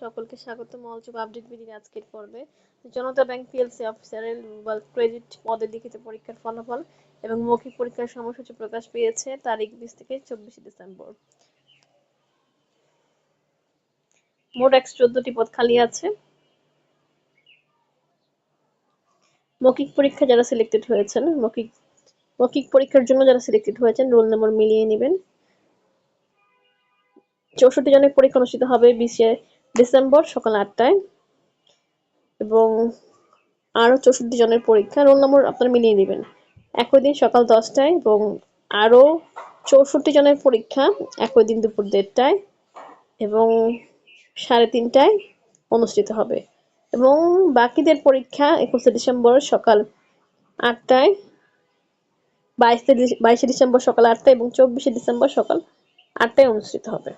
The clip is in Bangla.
সকলকে স্বাগত মলচুপ আপডেট বিডির আজকের পর্বে। জনতা ব্যাংক পিএলসি অফিসারের মোবাইল ক্রেডিট পদে লিখিত পরীক্ষার ফলাফল এবং মৌখিক পরীক্ষার সময়সূচি প্রকাশ পেয়েছে তারিখ বিশ থেকে চব্বিশে ডিসেম্বর। মোট একশো চোদ্দটি পদ খালি আছে। মৌখিক পরীক্ষা যারা সিলেক্টেড হয়েছেন, মৌখিক মৌখিক পরীক্ষার জন্য যারা সিলেক্টেড হয়েছেন রোল নম্বর মিলিয়ে নেবেন। চৌষট্টি জনের পরীক্ষা অনুষ্ঠিত হবে বিশে ডিসেম্বর সকাল আটটায় এবং আরও চৌষট্টি জনের পরীক্ষা। রোল নম্বর আপনারা মিলিয়ে নেবেন। একই দিন সকাল দশটায় এবং আরও চৌষট্টি জনের পরীক্ষা একই দিন দুপুর দেড়টায় এবং সাড়ে তিনটায় অনুষ্ঠিত হবে। এবং বাকিদের পরীক্ষা একুশে ডিসেম্বর সকাল আটটায়, বাইশে বাইশে ডিসেম্বর সকাল আটটায় এবং চব্বিশে ডিসেম্বর সকাল আটটায় অনুষ্ঠিত হবে।